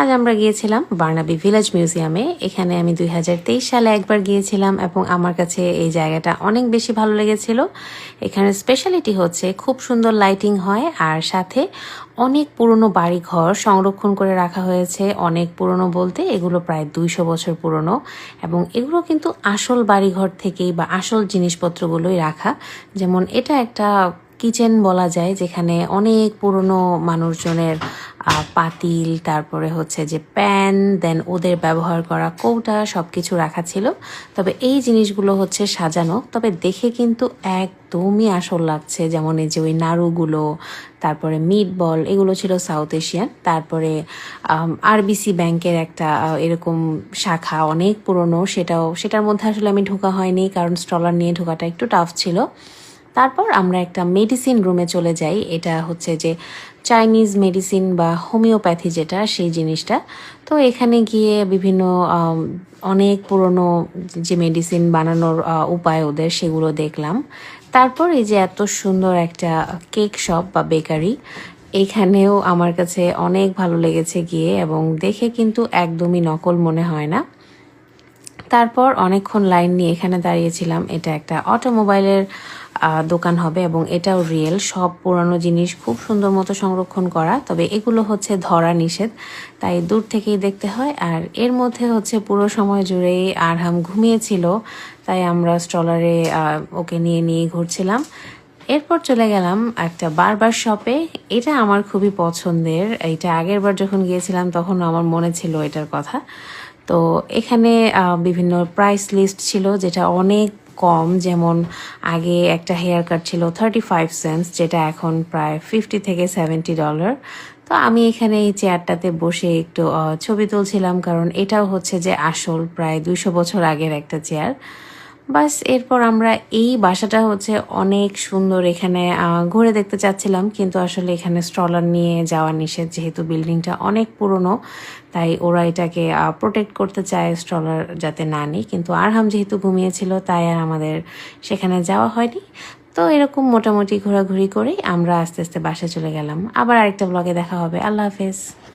আজ আমরা গিয়েছিলাম বার্নাবি ভিলেজ মিউজিয়ামে। এখানে আমি দুই হাজার তেইশ সালে একবার গিয়েছিলাম এবং আমার কাছে এই জায়গাটা অনেক বেশি ভালো লেগেছিল। এখানে স্পেশালিটি হচ্ছে খুব সুন্দর লাইটিং হয় আর সাথে অনেক পুরনো বাড়ি ঘর সংরক্ষণ করে রাখা হয়েছে। অনেক পুরনো বলতে এগুলো প্রায় দুইশো বছর পুরনো এবং এগুলো কিন্তু আসল বাড়িঘর থেকেই বা আসল জিনিসপত্রগুলোই রাখা। যেমন এটা একটা কিচেন বলা যায় যেখানে অনেক পুরনো মানুষজনের পাতিল, তারপরে হচ্ছে যে প্যান দেন ওদের ব্যবহার করা কৌটা সব কিছু রাখা ছিল। তবে এই জিনিসগুলো হচ্ছে সাজানো। তবে দেখে কিন্তু একদমই আসল লাগছে, যেমন এই যে ওই নাড়ুগুলো, তারপরে মিট বল এগুলো ছিল সাউথ এশিয়ান তারপরে আরবিসি ব্যাংকের একটা এরকম শাখা অনেক পুরনো, সেটাও, সেটার মধ্যে আসলে আমি ঢোকা হয়নি, কারণ স্টলার নিয়ে ঢোকাটা একটু টাফ ছিল। তারপর আমরা একটা মেডিসিন রুমে চলে যাই। এটা হচ্ছে যে চাইনিজ মেডিসিন বা হোমিওপ্যাথি যেটা, সেই জিনিসটা। তো এখানে গিয়ে বিভিন্ন অনেক পুরনো যে মেডিসিন বানানোর উপায় ওদের সেগুলো দেখলাম। তারপর এই যে এত সুন্দর একটা কেক শপ বা বেকারি এখানেও আমার কাছে অনেক ভালো লেগেছে গিয়ে এবং দেখে কিন্তু একদমই নকল মনে হয় না। তারপর অনেকক্ষণ লাইন নিয়ে এখানে দাঁড়িয়েছিলাম। এটা একটা অটোমোবাইলের দোকান হবে এবং এটাও রিয়েল সব পুরানো জিনিস খুব সুন্দর মতো সংরক্ষণ করা, তবে এগুলো হচ্ছে ধরা নিষেধ, তাই দূর থেকেই দেখতে হয়। আর এর মধ্যে হচ্ছে পুরো সময় জুড়েই আরহাম ঘুমিয়েছিল, তাই আমরা স্ট্রলারে ওকে নিয়ে নিয়ে ঘুরছিলাম। এরপর চলে গেলাম একটা বারবার শপে এটা আমার খুবই পছন্দের। এটা আগের বার যখন গিয়েছিলাম, তখন আমার মনে ছিল এটার কথা। তো এখানে বিভিন্ন প্রাইস লিস্ট ছিল, যেটা অনেক কম, যেমন আগে একটা হেয়ার কাট ছিল থার্টি ফাইভ সেন্টস যেটা এখন প্রায় ফিফটি থেকে সেভেন্টি ডলার তো আমি এখানে এই চেয়ারটাতে বসে একটু ছবি তুলছিলাম, কারণ এটাও হচ্ছে যে আসল প্রায় দুইশো বছর আগের একটা চেয়ার বাস, এরপর আমরা এই বাসাটা হচ্ছে অনেক সুন্দর এখানে ঘুরে দেখতে চাচ্ছিলাম, কিন্তু আসলে এখানে স্ট্রলার নিয়ে যাওয়া নিষেধ, যেহেতু বিল্ডিংটা অনেক পুরনো, তাই ওরা এটাকে প্রোটেক্ট করতে চায় স্ট্রলার যাতে না নিই, কিন্তু আরহাম যেহেতু ঘুমিয়েছিল, তাই আর আমাদের সেখানে যাওয়া হয়নি। তো এরকম মোটামুটি ঘোরাঘুরি করেই আমরা আস্তে আস্তে বাসায় চলে গেলাম। আবার আরেকটা ব্লগে দেখা হবে। আল্লাহ হাফেজ।